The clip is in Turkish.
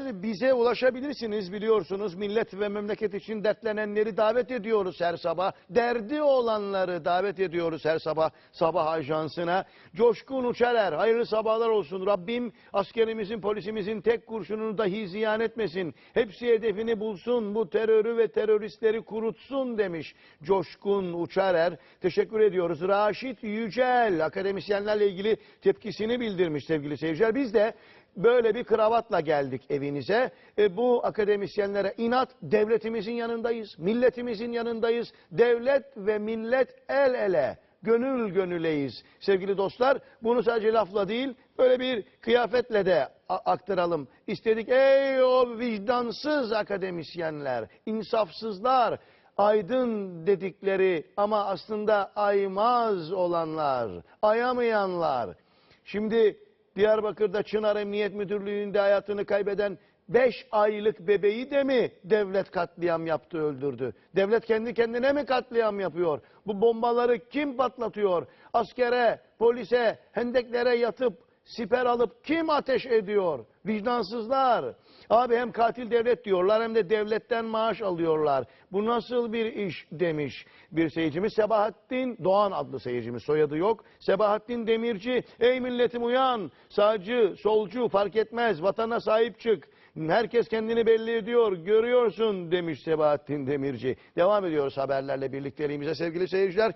Bize ulaşabilirsiniz biliyorsunuz. Millet ve memleket için dertlenenleri davet ediyoruz her sabah. Derdi olanları davet ediyoruz her sabah sabah ajansına. Coşkun Uçarer hayırlı sabahlar olsun. Rabbim askerimizin polisimizin tek kurşununu dahi ziyan etmesin. Hepsi hedefini bulsun bu terörü ve teröristleri kurutsun demiş. Coşkun Uçarer teşekkür ediyoruz. Raşit Yücel akademisyenlerle ilgili tepkisini bildirmiş sevgili seyirciler. Biz de böyle bir kravatla geldik evinize. E, bu akademisyenlere inat devletimizin yanındayız, milletimizin yanındayız. Devlet ve millet el ele, gönül gönüleyiz. Sevgili dostlar bunu sadece lafla değil böyle bir kıyafetle de aktaralım. İstedik ey o vicdansız akademisyenler, insafsızlar, aydın dedikleri ama aslında aymaz olanlar, ayamayanlar. Şimdi Diyarbakır'da Çınar Emniyet Müdürlüğü'nde hayatını kaybeden 5 aylık bebeği de mi devlet katliam yaptı öldürdü? Devlet kendi kendine mi katliam yapıyor? Bu bombaları kim patlatıyor? Askere, polise, hendeklere yatıp siper alıp kim ateş ediyor? Vicdansızlar. Abi hem katil devlet diyorlar hem de devletten maaş alıyorlar. Bu nasıl bir iş demiş bir seyircimiz. Sebahattin Doğan adlı seyircimiz soyadı yok. Sebahattin Demirci ey milletim uyan sağcı solcu fark etmez vatana sahip çık. Herkes kendini belli ediyor görüyorsun demiş Sebahattin Demirci. Devam ediyoruz haberlerle birlikteliğimize sevgili seyirciler.